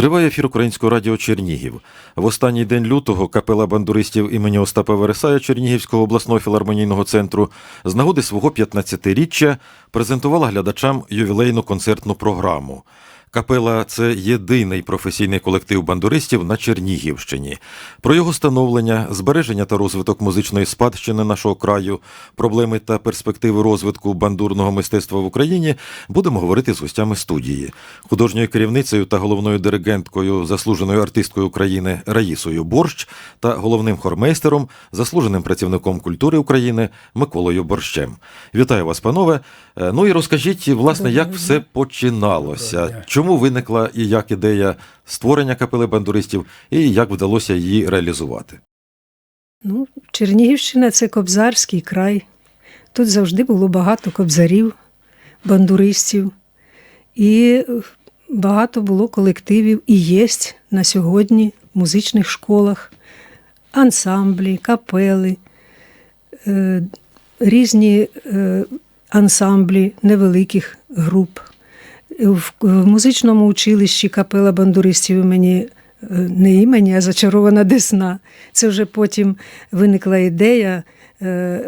Триває ефір Українського радіо Чернігів. В останній день лютого капела бандуристів імені Остапа Вересая Чернігівського обласного філармонійного центру з нагоди свого 15-річчя презентувала глядачам ювілейну концертну програму. Капела це єдиний професійний колектив бандуристів на Чернігівщині. Про його становлення, збереження та розвиток музичної спадщини нашого краю, проблеми та перспективи розвитку бандурного мистецтва в Україні будемо говорити з гостями студії, художньою керівницею та головною диригенткою, заслуженою артисткою України Раїсою Борщ та головним хормейстером, заслуженим працівником культури України Миколою Борщем. Вітаю вас, панове. Е, Ну і розкажіть, власне, як все починалося. Чому виникла і як ідея створення капели бандуристів, і як вдалося її реалізувати? Ну, Чернігівщина це кобзарський край. Тут завжди було багато кобзарів, бандуристів, і багато було колективів і є на сьогодні в музичних школах, ансамблі, капели, е, різні е, ансамблі невеликих груп. В, в музичному училищі капела бандуристів імені е, не імені, а зачарована Десна. Це вже потім виникла ідея е,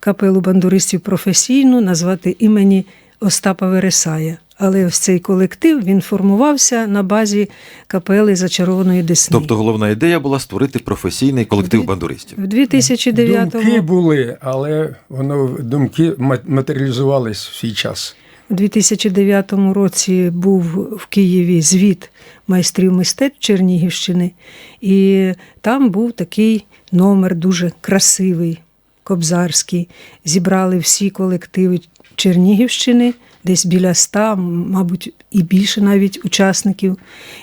капелу бандуристів професійну назвати імені Остапа Вересая. Але ось цей колектив він формувався на базі капели зачарованої Десни. Тобто головна ідея була створити професійний колектив бандуристів. в 2009 Думки були, але воно думки ма- матеріалізувались в свій час. У 2009 році був в Києві звіт майстрів мистецтв Чернігівщини, і там був такий номер дуже красивий, кобзарський. Зібрали всі колективи Чернігівщини, десь біля ста, мабуть, і більше навіть учасників.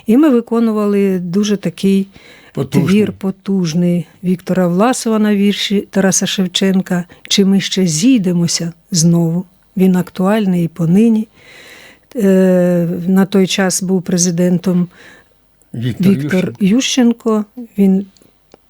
І ми виконували дуже такий Потужний. твір потужний Віктора Власова на вірші Тараса Шевченка. Чи ми ще зійдемося знову? Він актуальний і понині. Е, на той час був президентом Віктор, Віктор Ющенко. Ющенко. Він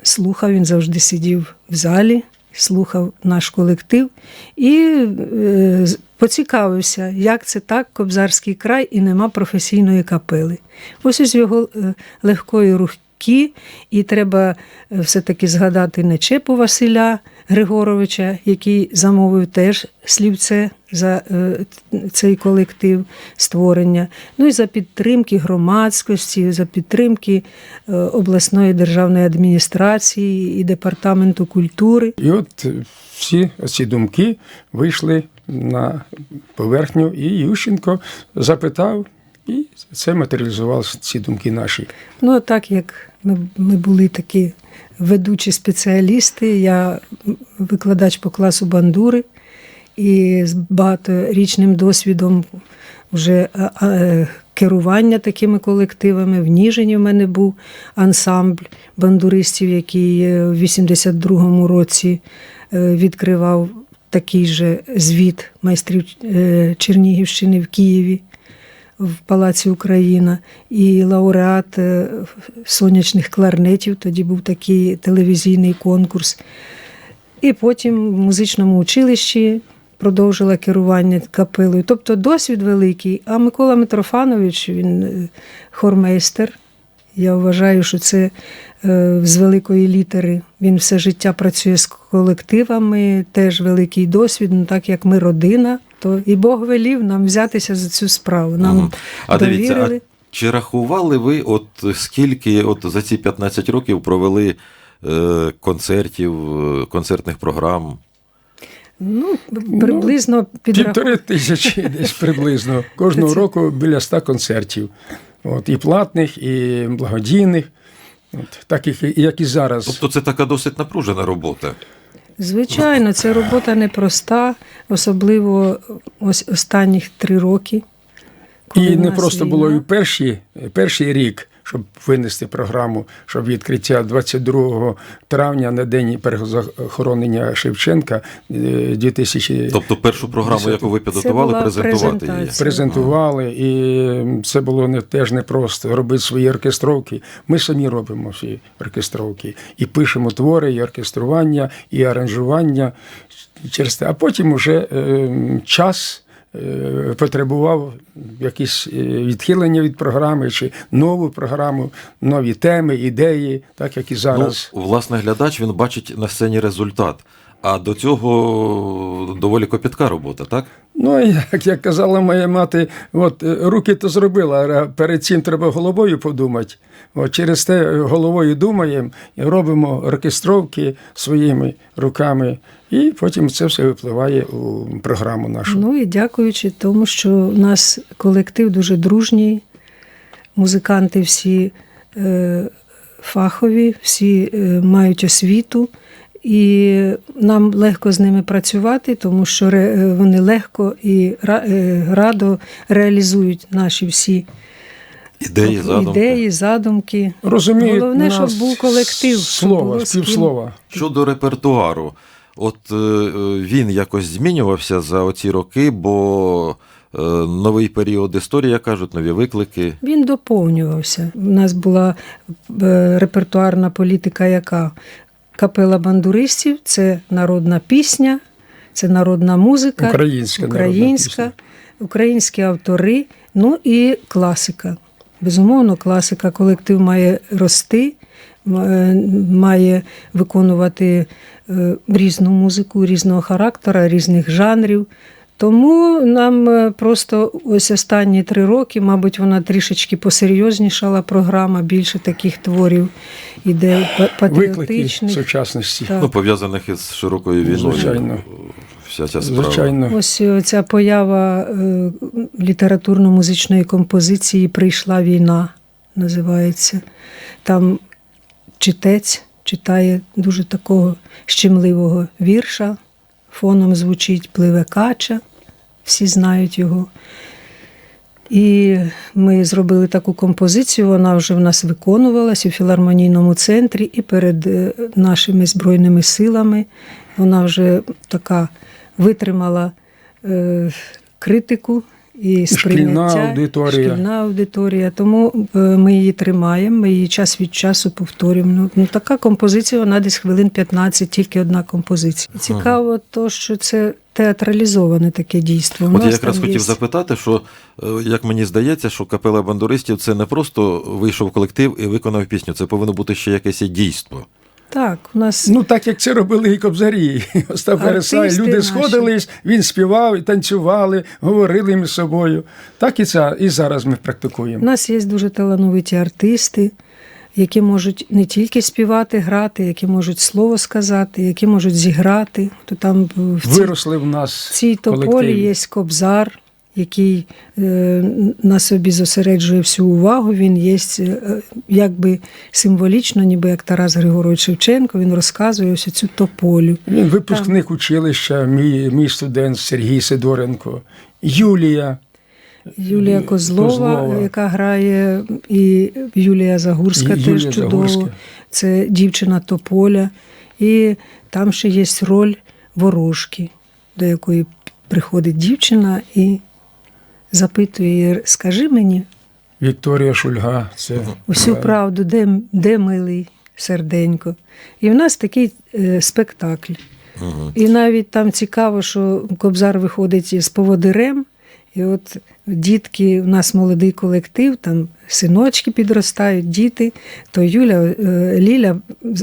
слухав, він завжди сидів в залі, слухав наш колектив і е, поцікавився, як це так, Кобзарський край, і нема професійної капели. Ось із його е, легкої руки, і треба е, все-таки згадати Нечепу Василя Григоровича, який замовив теж слівце за е, цей колектив створення. Ну і за підтримки громадськості, за підтримки е, обласної державної адміністрації і департаменту культури. І от всі ці думки вийшли на поверхню, і Ющенко запитав, і це матеріалізувалося ці думки наші. Ну, так як ми, ми були такі ведучі спеціалісти, я викладач по класу бандури і з багаторічним досвідом вже а, е, керування такими колективами. В Ніжині в мене був ансамбль бандуристів, який е, в 82-му році е, відкривав такий же звіт майстрів е, Чернігівщини в Києві в Палаці Україна і лауреат е, сонячних кларнетів. Тоді був такий телевізійний конкурс. І потім в музичному училищі продовжила керування капелою. Тобто досвід великий. А Микола Митрофанович, він е, хормейстер. Я вважаю, що це е, з великої літери. Він все життя працює з колективами, теж великий досвід. Ну, так як ми родина, то і Бог велів нам взятися за цю справу. Нам Мгм. А дивіться, а чи рахували ви, от скільки от за ці 15 років провели е, концертів, концертних програм? Ну, приблизно підраховую. Півтори тисячі десь приблизно. Кожного року біля ста концертів. От, і платних, і благодійних. От, таких, як і зараз. Тобто це така досить напружена робота. Звичайно, ця робота непроста, особливо ось останніх три роки. І не просто війна. було і перші, перший рік, щоб винести програму, щоб відкриття 22 травня на день перезахоронення Шевченка е, 2000 Тобто першу програму, яку ви підготували, презентувати її. презентували, і це було не теж непросто робити свої оркестровки. Ми самі робимо всі оркестровки і пишемо твори, і оркестрування, і аранжування через те. А потім уже е, час е, потребував якісь е, відхилення від програми чи нову програму, нові теми, ідеї, так як і зараз. Ну, власне, глядач він бачить на сцені результат. А до цього доволі копітка робота, так? Ну, як, як казала моя мати, от е, руки то зробила, а перед цим треба головою подумати. Через те головою думаємо робимо оркестровки своїми руками, і потім це все випливає у програму нашу. Ну і дякуючи тому, що у нас колектив дуже дружній, музиканти всі е, фахові, всі е, мають освіту, і нам легко з ними працювати, тому що е, вони легко і е, радо реалізують наші всі Ідеї, задумки. ідеї, задумки. Розуміють Головне, щоб був колектив, щоб Слова, було співслова. Щодо репертуару, от е, він якось змінювався за оці роки, бо е, новий період історії, як кажуть, нові виклики. Він доповнювався. У нас була е, репертуарна політика, яка капела бандуристів це народна пісня, це народна музика, Українська народна українська, пісня. українські автори, ну і класика. Безумовно, класика. Колектив має рости, е, має виконувати е, різну музику, різного характера, різних жанрів. Тому нам е, просто ось останні три роки, мабуть, вона трішечки посерйознішала програма, більше таких творів іде па- Виклики патріотичних. сучасності. Так. Ну, пов'язаних із широкою війною. Звичайно. Вся ця справа. Звичайно. Ось е, ця поява е, літературно-музичної композиції Прийшла війна, називається. Там читець читає дуже такого щемливого вірша, фоном звучить пливе кача, всі знають його. І ми зробили таку композицію, вона вже в нас виконувалась у філармонійному центрі і перед е, нашими Збройними силами. Вона вже така витримала е, критику і сприйняття. аудиторія. Шкільна аудиторія. Тому е, ми її тримаємо, ми її час від часу повторюємо. Ну, Ну, така композиція, вона десь хвилин 15, тільки одна композиція. І Цікаво, то, що це театралізоване таке дійство. У От я якраз хотів є- запитати, що е, як мені здається, що капела бандуристів це не просто вийшов колектив і виконав пісню, це повинно бути ще якесь дійство. Так, у нас Ну, так як це робили і кобзарі. Остап Вересай, люди наші. сходились, він співав, і танцювали, говорили між собою. Так і це і зараз ми практикуємо. У нас є дуже талановиті артисти, які можуть не тільки співати, грати, які можуть слово сказати, які можуть зіграти. То там в цій, Виросли в нас в цій тополі колективі. є кобзар, який е, на собі зосереджує всю увагу. Він є е, якби символічно, ніби як Тарас Григорович Шевченко, він розказує ось цю тополю. Він випускник училища, мій, мій студент Сергій Сидоренко, Юлія. Юлія Козлова, Козлова. яка грає, і Юлія Загурська І теж Юлія чудово. Загурська. Це дівчина Тополя. І там ще є роль ворожки, до якої приходить дівчина і запитує її, скажи мені Вікторія Шульга. Це усю правду, де, де милий серденько. І в нас такий е, спектакль. І навіть там цікаво, що Кобзар виходить з поводирем, і от дітки, у нас молодий колектив, там синочки підростають, діти, то Юля, е, Ліля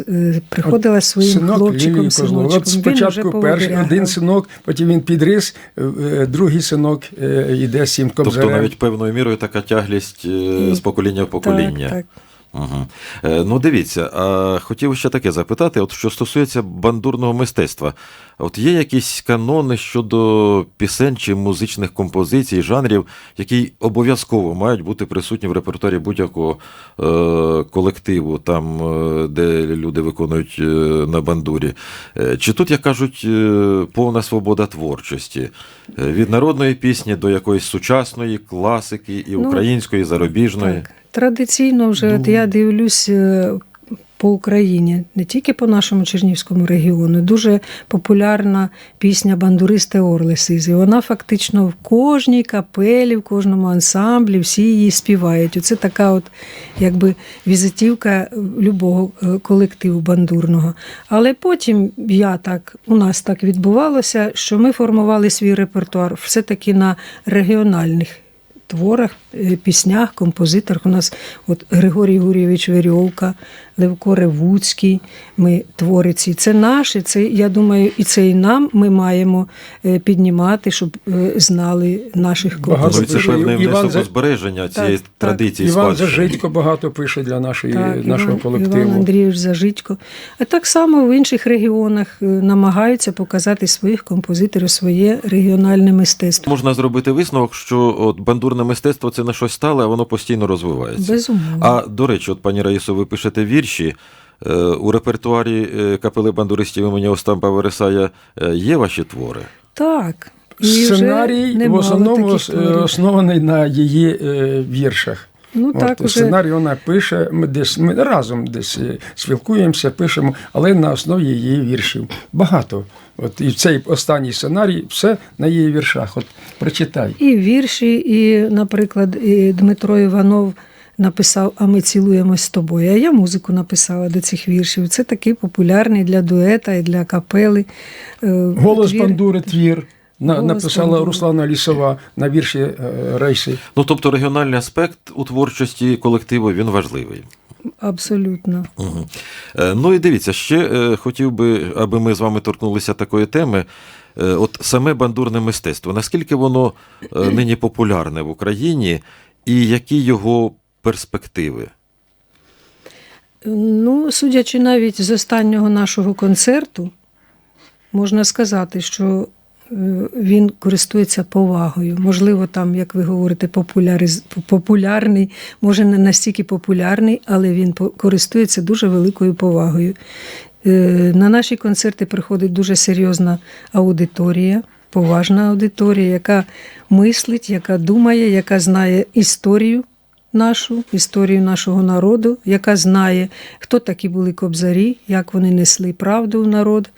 е, приходила своїм синок хлопчиком, Лілії синочком. От спочатку перший один синок, потім він підріс, е, другий синок йде з цим Тобто навіть певною мірою така тяглість з покоління в покоління. Так, так. Угу. Ну, дивіться, а хотів ще таке запитати: от що стосується бандурного мистецтва, от є якісь канони щодо пісень чи музичних композицій, жанрів, які обов'язково мають бути присутні в репертуарі будь-якого е, колективу, там, е, де люди виконують е, на бандурі. Чи тут, як кажуть, повна свобода творчості? Від народної пісні до якоїсь сучасної, класики, і Ну, української, і зарубіжної. Так. Традиційно вже, от я дивлюсь, е, по Україні, не тільки по нашому Чернівському регіону. Дуже популярна пісня бандуристи Орлесизи. Вона фактично в кожній капелі, в кожному ансамблі всі її співають. Оце така от якби візитівка любого е, колективу бандурного. Але потім я так, у нас так відбувалося, що ми формували свій репертуар все-таки на регіональних творах, е, піснях, композиторах. У нас от Григорій Гурєвич Верьовка, Левко Ревуцький, ми твори ці. Це наші, це, я думаю, і це і нам ми маємо е, піднімати, щоб е, знали наших Багато композиторів. це пише певний Іван внесок збереження цієї так. традиції. Іван спадщини. Зажитько багато пише для нашої, Так, нашого Іван, колективу. Іван Андрійович Зажитько. А так само в інших регіонах е, намагаються показати своїх композиторів, своє регіональне мистецтво. Можна зробити висновок, що от бандурне мистецтво це не щось стале, а воно постійно розвивається. Безумовно. А до речі, от пані Раїсо, ви пишете вірші. Е, У репертуарі е, капели бандуристів імені Остапа Вересая е, є ваші твори? Так. І вже Сценарій в основному таких творів. оснований на її віршах. Ну так, От, уже Сценарій вона пише, ми десь ми разом десь спілкуємося, пишемо, але на основі її віршів. Багато. От і цей останній сценарій все на її віршах. От прочитай. і вірші, і, наприклад, і Дмитро Іванов написав А ми цілуємось з тобою. А я музику написала до цих віршів. Це такий популярний для дуета і для капели. е, Голос твір. бандури твір. На, Голос написала бандури. Руслана Лісова на вірші е, Рейси. Ну тобто регіональний аспект у творчості колективу він важливий. Абсолютно. Угу. Ну і дивіться, ще е, хотів би, аби ми з вами торкнулися такої теми. Е, От саме бандурне мистецтво, наскільки воно нині популярне в Україні, і які його перспективи? Ну, судячи навіть з останнього нашого концерту, можна сказати, що він користується повагою. Можливо, там, як ви говорите, популяриз... популярний, може не настільки популярний, але він користується дуже великою повагою. Е, На наші концерти приходить дуже серйозна аудиторія, поважна аудиторія, яка мислить, яка думає, яка знає історію нашу, історію нашого народу, яка знає, хто такі були кобзарі, як вони несли правду в народ.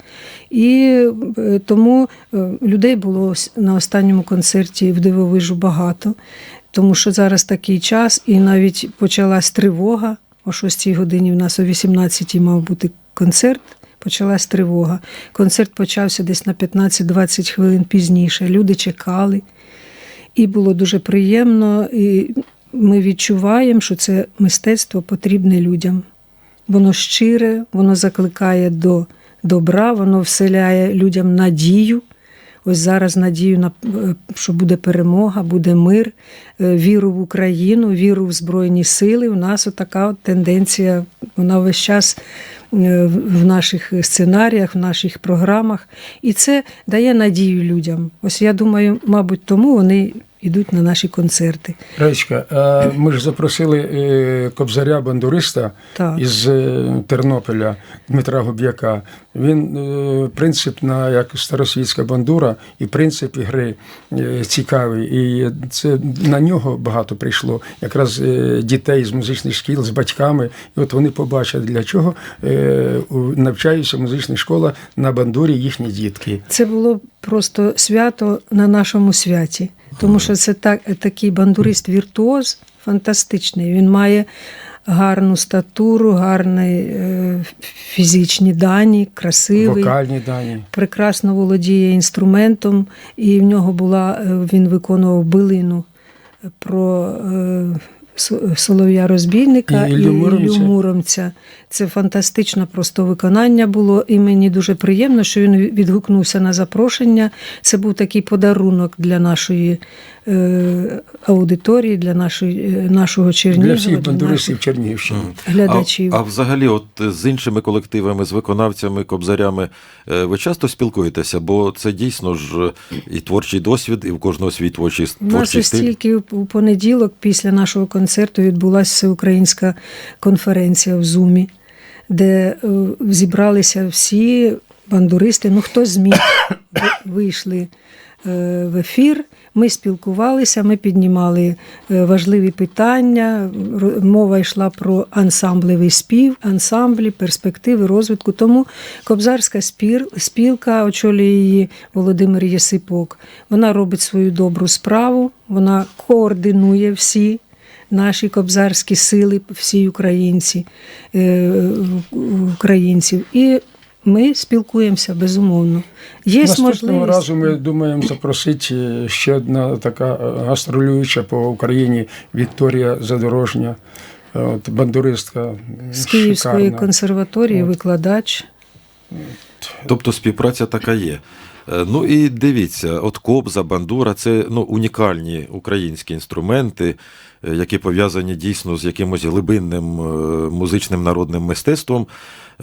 І е, тому е, людей було на останньому концерті в дивовижу багато, тому що зараз такий час, і навіть почалась тривога. О 6 годині в нас о 18-й мав бути концерт. Почалась тривога. Концерт почався десь на 15-20 хвилин пізніше. Люди чекали. І було дуже приємно. І ми відчуваємо, що це мистецтво потрібне людям. Воно щире, воно закликає до добра, воно вселяє людям надію. Ось зараз надію на що буде перемога, буде мир, е, віру в Україну, віру в Збройні Сили. У нас така от тенденція, вона весь час е, в наших сценаріях, в наших програмах. І це дає надію людям. Ось я думаю, мабуть, тому вони йдуть на наші концерти. Речка, а ми ж запросили е, кобзаря бандуриста Так. із е, Тернополя Дмитра Губ'яка. Він е, принцип на як старосвітська бандура, і принцип ігри цікавий. І це на нього багато прийшло. Якраз дітей з музичних шкіл, з батьками. І от вони побачать, для чого навчаються в музичних школах на бандурі їхні дітки. Це було просто свято на нашому святі, тому що це так, такий бандурист-віртуоз фантастичний. Він має гарну статуру, гарні е, фізичні дані, красивий. Вокальні дані. прекрасно володіє інструментом, і в нього була е, він виконував билину про е, Солов'я Розбійника І Іллю Муромця. Муромця. Це фантастичне просто виконання було, і мені дуже приємно, що він відгукнувся на запрошення. Це був такий подарунок для нашої е, аудиторії, для нашої, е, нашого Чернігова. Для всіх для бандуристів Чернігівщини. глядачів. А, а взагалі, от з іншими колективами, з виконавцями, кобзарями, е, ви часто спілкуєтеся, бо це дійсно ж е, і творчий досвід, і в кожного свій творчий, У нас творчий стиль. у понеділок, після нашого концерту, відбулася всеукраїнська конференція в Зумі, де е, зібралися всі бандуристи, ну хто зміг, вийшли е, в ефір. Ми спілкувалися, ми піднімали е, важливі питання. Мова йшла про ансамблевий спів, ансамблі, перспективи розвитку. Тому Кобзарська спілка, очолює її Володимир Єсипок. Вона робить свою добру справу, вона координує всі наші кобзарські сили, всі українці, е, українців. І ми спілкуємося безумовно. Є Наступного можливість. разу ми думаємо запросити ще одна така е, гастролююча по Україні Вікторія Задорожня, е, от, бандуристка. з Київської шикарна. консерваторії, викладач. Тобто співпраця така є. Е, Ну і дивіться, от кобза, бандура це ну, унікальні українські інструменти, е, які пов'язані дійсно з якимось глибинним е, музичним народним мистецтвом.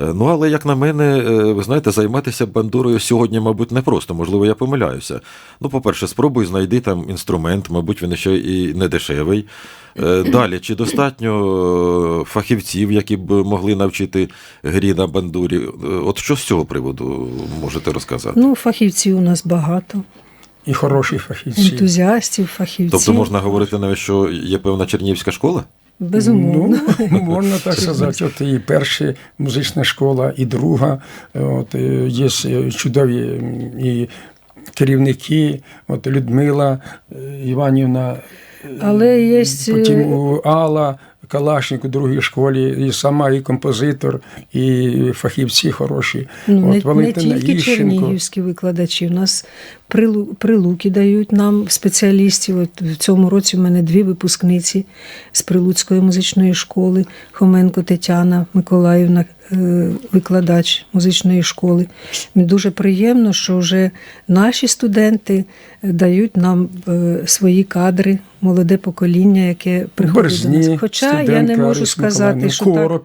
Е, Ну, але, як на мене, е, ви знаєте, займатися бандурою сьогодні, мабуть, непросто. Можливо, я помиляюся. Ну, по-перше, спробуй знайди там інструмент, мабуть, він ще і не дешевий. Е, Далі, чи достатньо фахівців, які б могли навчити грі на бандурі? От що з цього приводу можете розказати? Ну, фахівців у нас багато, І хороші фахівці. ентузіастів, фахівців. Тобто можна говорити навіть, що є певна чернігівська школа? Безумовно. Ну, можна так сказати. От і перша музична школа, і друга. От, е, є е, чудові і керівники, от Людмила е, Іванівна, Але є потім у Алла Калашник у другій школі, і сама і композитор, і фахівці хороші. Ну, от не Валентина тільки Іщенко. чернігівські викладачі. У нас прилуки дають нам спеціалістів. От в цьому році в мене дві випускниці з Прилуцької музичної школи. Хоменко Тетяна Миколаївна, е, викладач музичної школи. Мені дуже приємно, що вже наші студенти е, дають нам е, свої кадри, молоде покоління, яке приходить до нас. Хоча я не можу сказати, що так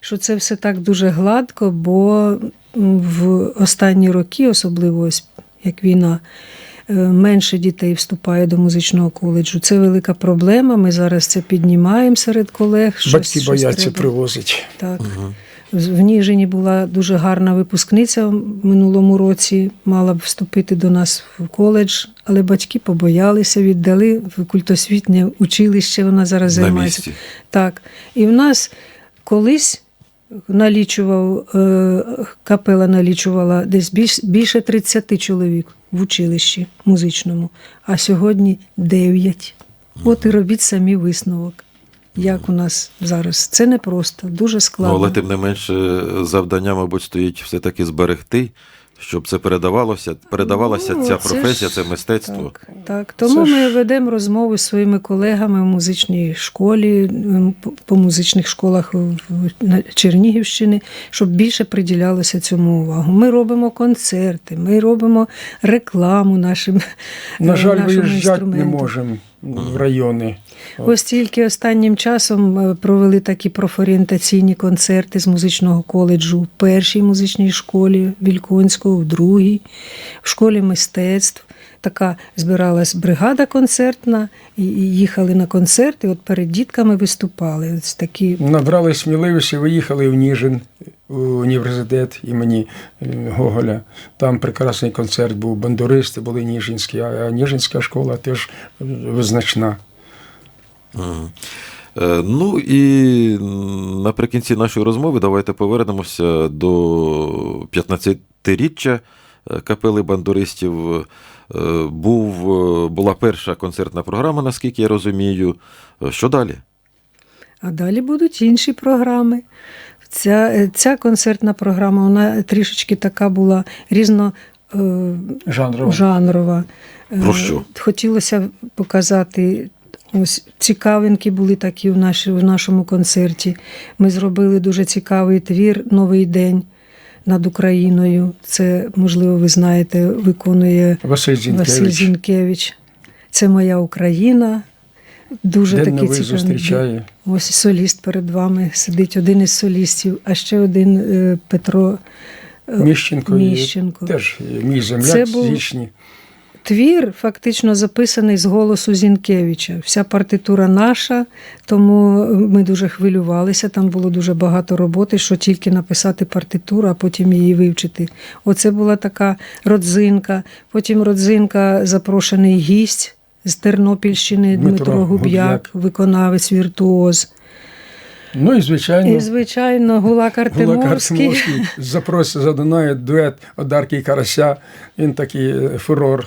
що це все так дуже гладко, бо в останні роки, особливо ось як війна, е, менше дітей вступає до музичного коледжу. Це велика проблема. Ми зараз це піднімаємо серед колег. Щось- Батьки щось бояться треба. привозити. Так. В Ніжині була дуже гарна випускниця в минулому році, мала б вступити до нас в коледж, але батьки побоялися, віддали в культосвітнє училище. Вона зараз На займається. місці. Так. І в нас колись налічував, е, капела налічувала десь більше 30 чоловік в училищі музичному, а сьогодні 9. От і робіть самі висновок. Як у нас зараз? Це непросто, дуже Ну, складно. але тим не менше, завдання, мабуть, стоїть все-таки зберегти, щоб це передавалося, передавалася Ну, ця це професія, ж це мистецтво. Так, так. Тому Це ж- ми ведемо розмови з своїми колегами в музичній школі, м, по- музичних школах в- на Чернігівщини, щоб більше приділялося цьому увагу. Ми робимо концерти, ми робимо рекламу нашим На жаль, нашому виїжджати не можемо в райони. Ось тільки останнім часом е, провели такі профорієнтаційні концерти з музичного коледжу в першій музичній школі Вільконського, в другій, в школі мистецтв. Така збиралась бригада концертна, і їхали на концерти. От перед дітками виступали. Ось такі Набрали сміливості, виїхали в Ніжин університет імені е, Гоголя. Там прекрасний концерт був. Бандуристи були ніжинські, а Ніжинська школа теж е, визначна. Е, Ну і наприкінці нашої розмови давайте повернемося до 15-річчя е, капели бандуристів. Був, була перша концертна програма, наскільки я розумію. Що далі? А далі будуть інші програми. Ця, е, ця концертна програма вона трішечки така була різно. е, Жанрова. жанрова. Про Е, що? Хотілося показати. Ось цікавинки були такі в, наші, в нашому концерті. Ми зробили дуже цікавий твір Новий день над Україною. Це, можливо, ви знаєте, виконує Василь Зінкевич. Василь Зінкевич. Це моя Україна. Дуже День такий новий зустрічає. Ось соліст перед вами сидить один із солістів, а ще один е, Петро е, Міщенко, Міщенко. теж мій земляк Це був- Вічні. Твір фактично записаний з голосу Зінкевича. Вся партитура наша, тому ми дуже хвилювалися. Там було дуже багато роботи, що тільки написати партитуру, а потім її вивчити. Оце була така родзинка. Потім родзинка, запрошений гість з Тернопільщини Дмитро Дмитро, Губ'як, Губ'як. виконавець віртуоз. Ну і звичайно. І, звичайно, Гулак Артемовський. Запросив за Дунаю дует Одарки і Карася. Він такий е, фурор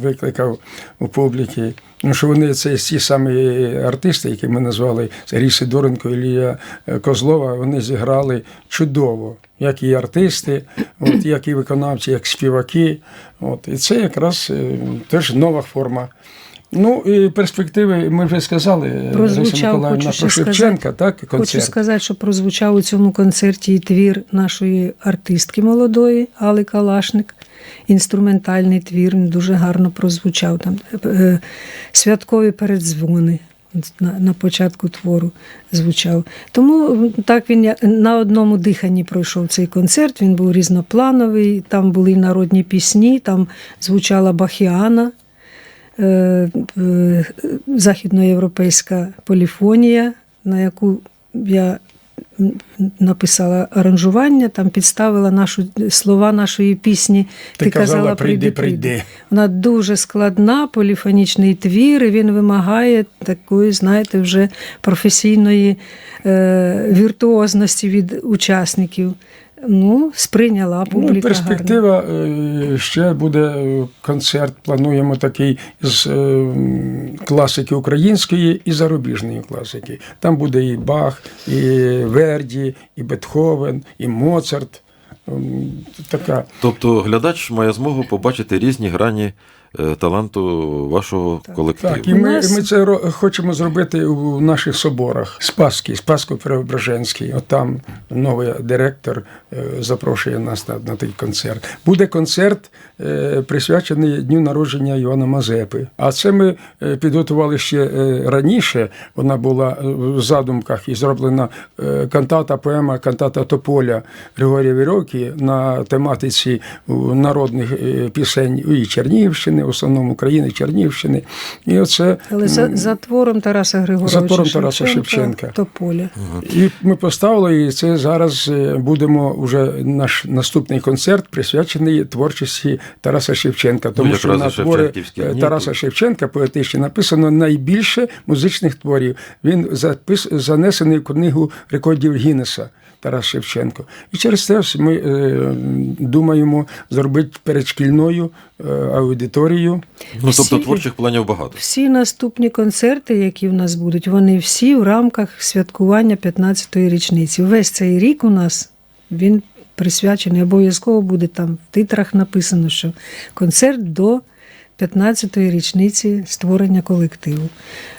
викликав у публіки. Ну, що вони це ті самі артисти, які ми назвали Сергій Сидоренко, Ілія е, Козлова, вони зіграли чудово, як і артисти, от, як і виконавці, як співаки. От. І це якраз е, теж нова форма. Ну і перспективи, ми вже сказали, Прозвучав, Миколаївна, хочу про Шевченка, так, Хочу сказати, що прозвучав у цьому концерті і твір нашої артистки молодої Али Калашник. Інструментальний твір, він дуже гарно прозвучав. Там е, святкові передзвони на, початку твору звучав. Тому так він на одному диханні пройшов цей концерт. Він був різноплановий, там були народні пісні, там звучала бахіана західноєвропейська поліфонія, на яку я написала аранжування, там підставила нашу, слова нашої пісні. Ти казала, «Прийди, прийди». Вона дуже складна, поліфонічний твір, і він вимагає такої, знаєте, вже професійної е, віртуозності від учасників. Ну, сприйняла публіка. Ну, перспектива е, ще буде е, концерт. Плануємо такий з е, класики української і зарубіжної класики. Там буде і Бах, і Верді, і Бетховен, і Моцарт. Така Тобто глядач має змогу побачити різні грані таланту вашого колективу. Так, і ми, ми це хочемо зробити у наших соборах. Спаський, Спаско-Преображенський. От там новий директор е, запрошує нас на, на той концерт. Буде концерт, е, присвячений дню народження Івана Мазепи. А це ми е, підготували ще е, раніше. Вона була е, в задумках і зроблена е, кантата, поема Кантата Тополя Григорія Вірьовки на тематиці е, народних е, пісень і Чернігівщини, в основному України, Чернігівщини. І оце Але за, за твором Тараса Григоровича За твором Тараса Шевченка. Тополя. І ми поставили, і це зараз е, будемо вже наш наступний концерт присвячений творчості Тараса Шевченка. Тому Ну, що на твори е, Тараса. Шевченка поетичні написано найбільше музичних творів. Він запис, занесений в книгу рекордів Гіннеса. Тарас Шевченко. І через це ми е, думаємо зробити перед шкільною е, аудиторією. Ну, тобто Всі- творчих планів багато. Всі наступні концерти, які в нас будуть, вони всі в рамках святкування 15-ї річниці. Весь цей рік у нас він присвячений, обов'язково буде там в титрах написано, що концерт до 15-ї річниці створення колективу.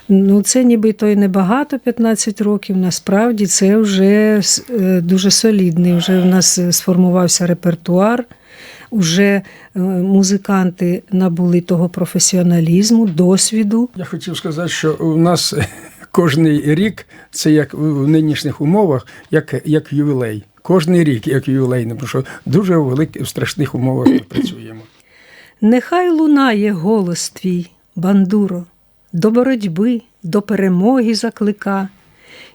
Ну, це нібито і небагато 15 років. Насправді це вже е, дуже солідний. Вже в нас сформувався репертуар. Уже е, музиканти набули того професіоналізму, досвіду. Я хотів сказати, що у нас кожний рік це як в нинішніх умовах, як, як ювілей. Кожний рік як ювілей, тому що дуже в великих в страшних умовах ми працюємо. Нехай лунає голос твій, бандуро, до боротьби, до перемоги заклика.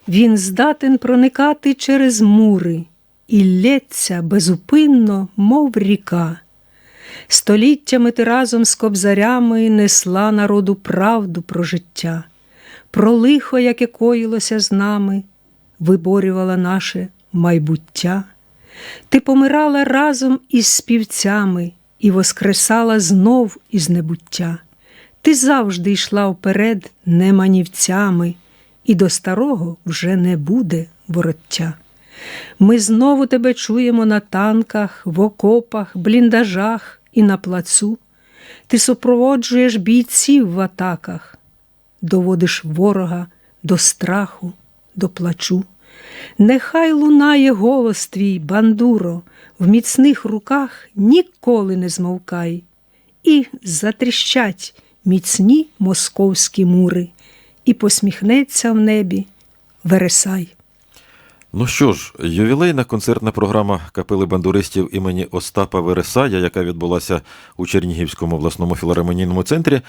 Він здатен проникати через мури і лється безупинно, мов ріка. Століттями ти разом з кобзарями несла народу правду про життя, про лихо, яке коїлося з нами, виборювала наше майбуття. Ти помирала разом із співцями і воскресала знов із небуття. Ти завжди йшла вперед не манівцями, і до старого вже не буде вороття. Ми знову тебе чуємо на танках, в окопах, бліндажах і на плацу. Ти супроводжуєш бійців в атаках, доводиш ворога до страху, до плачу. Нехай лунає голос твій, бандуро, в міцних руках ніколи не змовкай, і затріщать міцні московські мури, і посміхнеться в небі Вересай. Ну що ж, ювілейна концертна програма капели бандуристів імені Остапа Вересая, яка відбулася у Чернігівському обласному філармонійному центрі,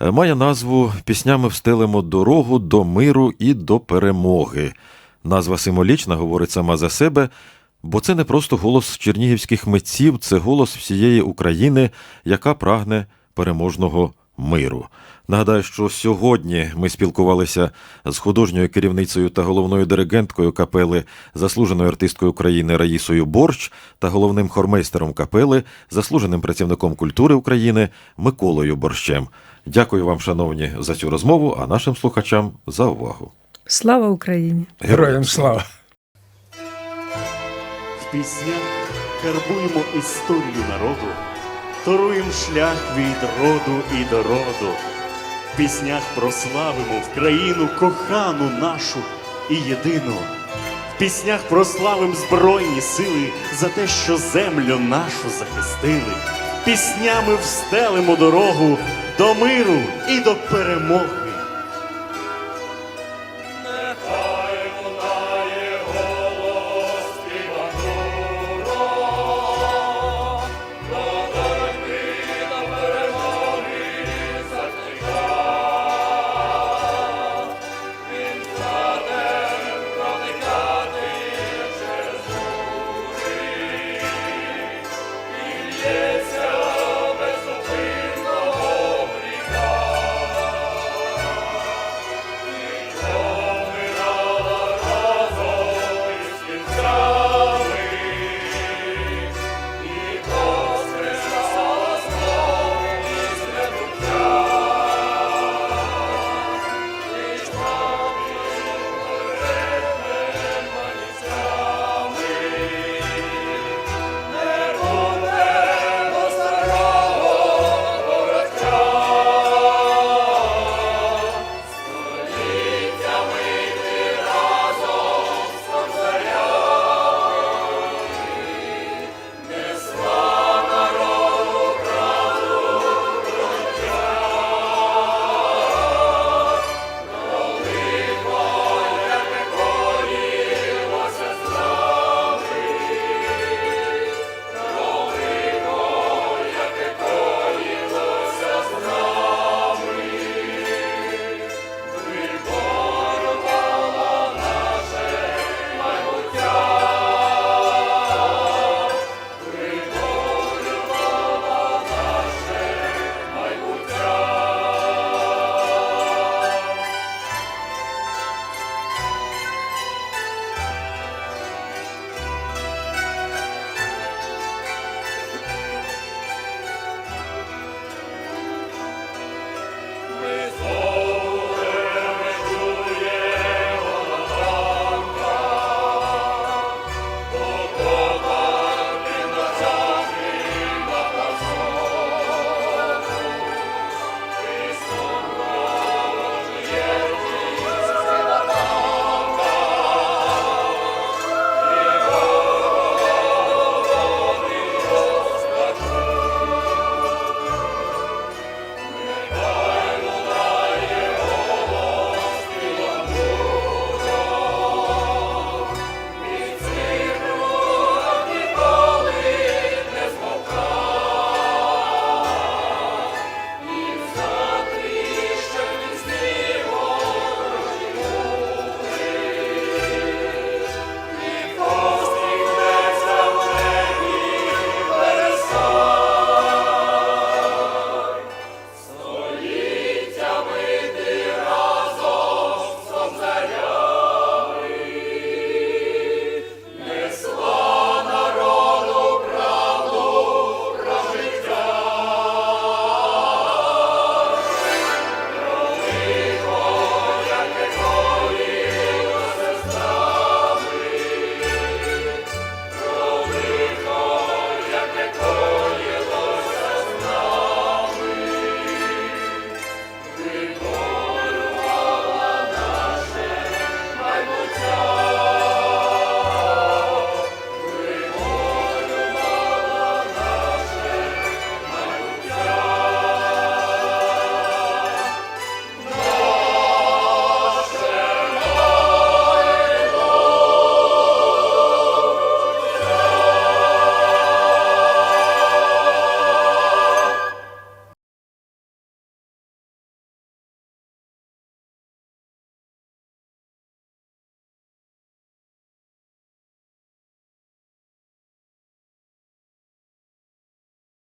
е, має назву Піснями встелимо дорогу до миру і до перемоги. Назва символічна, говорить сама за себе, бо це не просто голос чернігівських митців, це голос всієї України, яка прагне переможного миру. Нагадаю, що сьогодні ми спілкувалися з художньою керівницею та головною диригенткою капели, заслуженою артисткою України Раїсою Борщ та головним хормейстером капели, заслуженим працівником культури України Миколою Борщем. Дякую вам, шановні, за цю розмову, а нашим слухачам за увагу. Слава Україні! Героям слава! Піснях карбуємо історію народу, торуємо шлях від роду і до роду. В піснях прославимо в країну кохану нашу і єдину. В піснях прославим Збройні сили за те, що землю нашу захистили. Піснями встелимо дорогу до миру і до перемоги.